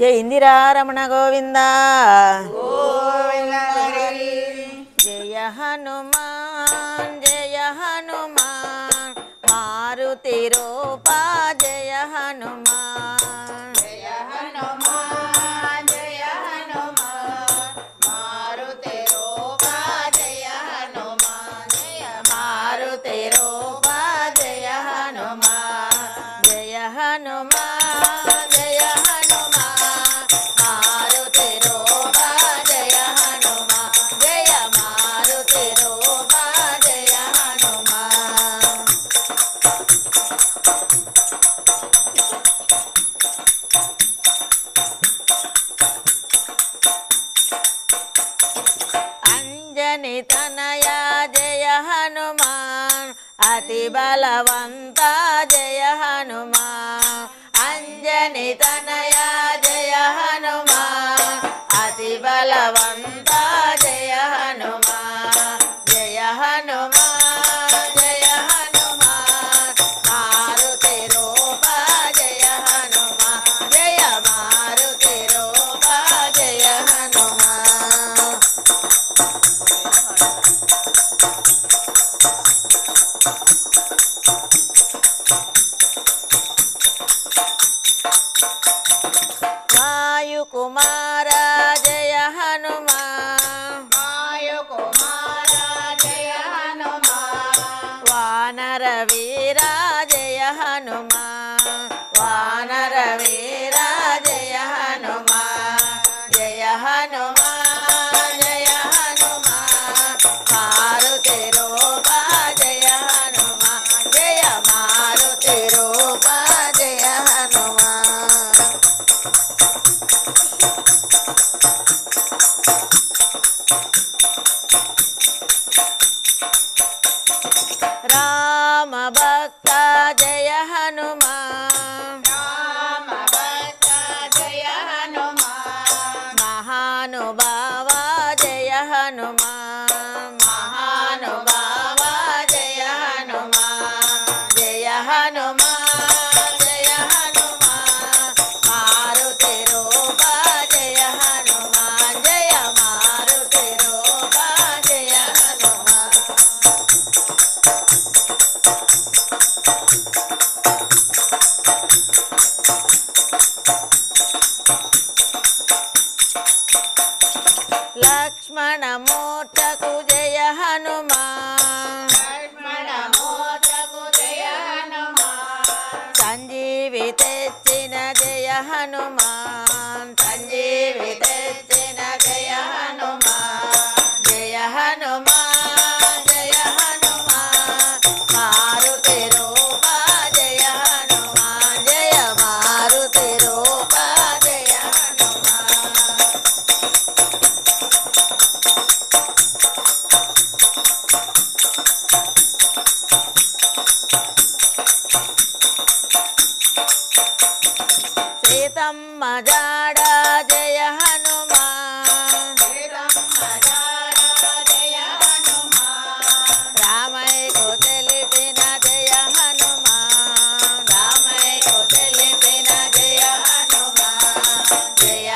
జై ఇందిరా రమణ గోవింద. జయ హనుమాన్ జయ హనుమాన్. మారుతి రూపా జయ హనుమాన్. జయ హనుమాన్ జయ హనుమాన్ మారుతి రూపా జయ హనుమాన్. జయ మారుతి రూపా జయ హనుమాన్. జయ హనుమాన్ జయ తనయ జయ హనుమాన్ అతి బలవంత జయ హనుమాన్ అంజని తనయ vida. भक्ता जय हनुमान्। भक्ता जय हनुमा महानुबावा जय हनुमान्। తెచ్చిన జయ హనుమాన్.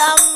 some